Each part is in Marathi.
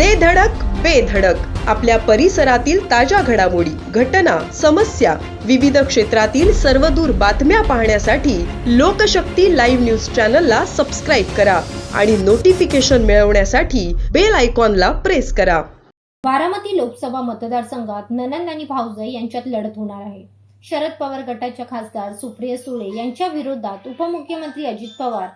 दे धडक बेधडक आपल्या परिसरातील ताज्या घडामोडी घटना समस्या विविध क्षेत्रातील सर्वदूर बातम्या पाहण्यासाठी लोकशक्ती लाईव्ह न्यूज चॅनलला सबस्क्राईब करा आणि नोटिफिकेशन मिळवण्यासाठी बेल आयकॉनला प्रेस करा. बारामती लोकसभा मतदारसंघात ननंद आणि भाऊजे यांच्यात लढत होणार आहे. शरद पवार गटाच्या खासदार सुप्रिया सुळे यांच्या विरोधात उपमुख्यमंत्री अजित पवार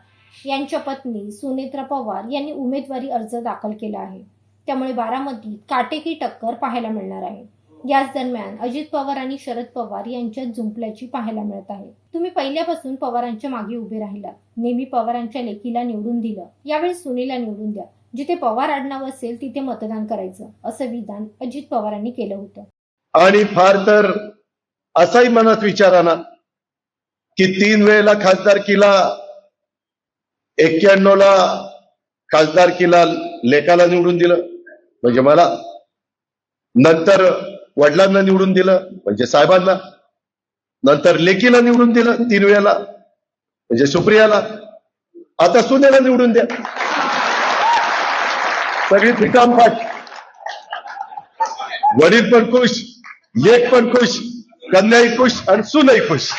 यांच्या पत्नी सुनेत्रा पवार यांनी उमेदवारी अर्ज दाखल केला आहे. त्यामुळे बारामतीत काटेकी टक्कर पाहायला मिळणार आहे. याच दरम्यान अजित पवार आणि शरद पवार यांच्यात जुंपल्याची पाहायला मिळत आहे. तुम्ही पहिल्यापासून पवारांच्या मागे उभे राहिला नेहमी पवारांच्या लेकीला निवडून दिलं. यावेळी सुनीला निवडून द्या. जिथे पवार आडनाव असेल तिथे मतदान करायचं असं विधान अजित पवारांनी केलं होतं. आणि फार तर असाही मनात विचार आला की तीन वेळेला खासदारकीला एक्क्याण्णव ला खासदारकीला लेखाला निवडून दिलं. म्हणजे मला नंतर वडिलांना निवडून दिलं म्हणजे साहेबांना नंतर लेकीला निवडून दिलं तीन वेळेला म्हणजे सुप्रियाला. आता सुनेला निवडून द्या. सगळी फिटामफाट वडील पण खुश लेख पण खुश कन्याही खुश आणि सुनही खुश.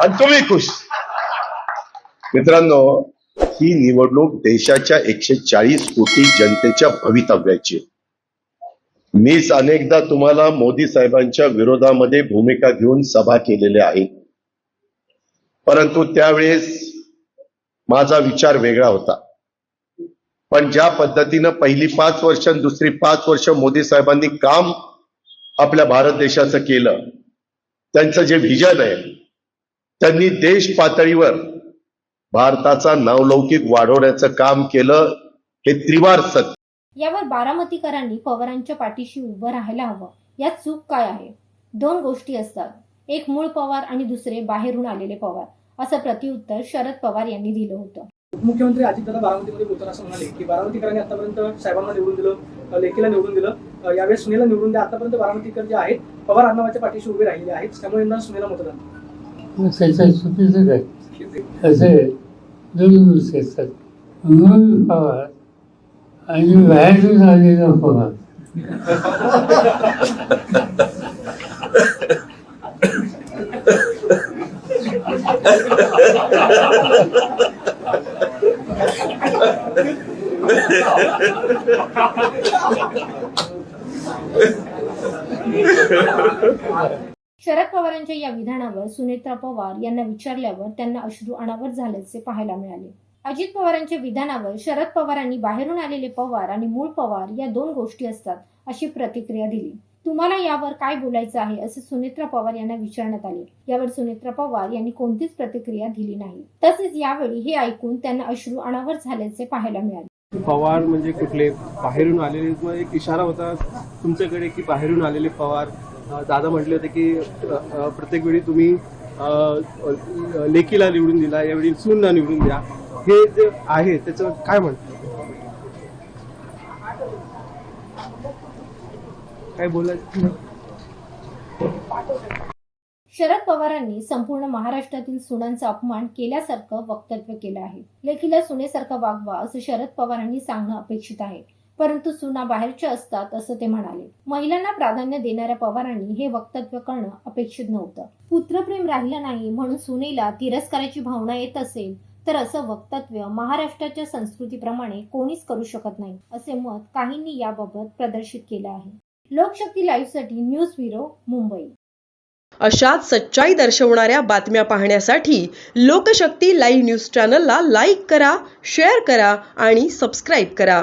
आणि तुम्ही खुश. मित्रांनो ही निवडणूक देशाच्या एकशे चाळीस कोटी जनतेच्या भवितव्याची. मीच अनेकदा तुम्हाला मोदी साहेबांच्या विरोधामध्ये भूमिका घेऊन सभा केलेल्या आहेत. परंतु त्यावेळेस माझा विचार वेगळा होता. पण ज्या पद्धतीनं पहिली पाच वर्ष आणि दुसरी पाच वर्ष मोदी साहेबांनी काम आपल्या भारत देशाचं केलं त्यांचं जे व्हिजन आहे त्यांनी देश पातळीवर भारताचा नावलौकिक वाढवण्याचं काम केलं हे त्रिवार सत्य. यावर बारामतीकरांनी पवारांच्या पाठीशी उभं राहायला हवं. यात चूक काय आहे? दोन गोष्टी असतात. एक मूळ पवार आणि दुसरे बाहेरून आलेले पवार असं प्रतिउत्तर शरद पवार यांनी दिलं होतं. मुख्यमंत्री अजितदादा बारामतीमध्ये बोलताना असं म्हणाले की बारामतीकरांनी आतापर्यंत साहेबांना निवडून दिलं अ, लेकीला निवडून दिलं. यावेळेस सुनेला निवडून द्या. आतापर्यंत बारामतीकर जे आहेत पवार आडनावाच्या पाठीशी उभे राहिलेले आहेत. त्यामुळे सुनेला मतदान. चुकीचं काय असे दोन गोष्टी असतात म्हणून पवार आणि बाहेरून आलेला पवार शरद पवारांच्या या विधानावर सुनेत्रा पवार यांना विचारल्यावर त्यांना अश्रू अनावर झाल्याचे पाहायला मिळाले. अजित पवारांच्या विधानावर शरद पवारांनी बाहेरून आलेले पवार आणि मूळ पवार या दोन गोष्टी असतात अशी प्रतिक्रिया दिली. तुम्हाला यावर काय बोलायचं आहे असे सुनेत्रा पवार यांना विचारण्यात आले. यावर सुनेत्रा पवार यांनी कोणतीच प्रतिक्रिया दिली नाही. तसेच यावेळी हे ऐकून त्यांना अश्रू अनावर झाल्याचे पाहायला मिळाले. पवार म्हणजे कुठले? बाहेरून आलेले एक इशारा होता तुमच्याकडे की बाहेरून आलेले पवार दादा म्हटले होते की प्रत्येक वेळी तुम्ही लेकीला निवडून दिला यावेळी सूनला निवडून द्या. हे जे आहे त्याचं काय म्हणतात काय बोलायचं? शरद पवारांनी संपूर्ण महाराष्ट्रातील सुनांचा अपमान केल्यासारखं वक्तव्य केलं आहे. लेखीला सुनेसारखा वागवा असं शरद पवारांनी सांगणं अपेक्षित आहे. परंतु सुना बाहेरच्या असतात असं ते म्हणाले. महिलांना प्राधान्य देणाऱ्या पवारांनी हे वक्तव्य करणं अपेक्षित नव्हतं. पुत्रप्रेम राहिलं नाही म्हणून सुनेला तिरस्काराची भावना येत असेल तर असं वक्तव्य महाराष्ट्राच्या संस्कृतीप्रमाणे कोणीच करू शकत नाही असे मत काहींनी याबाबत प्रदर्शित केलं आहे. लोकशक्ती लाईव्हसाठी न्यूज ब्युरो मुंबई. अशाच सच्चाई दर्शवणाऱ्या बातम्या पाहण्यासाठी लोकशक्ती लाईव्ह न्यूज चॅनलला लाईक करा शेअर करा आणि सबस्क्राईब करा.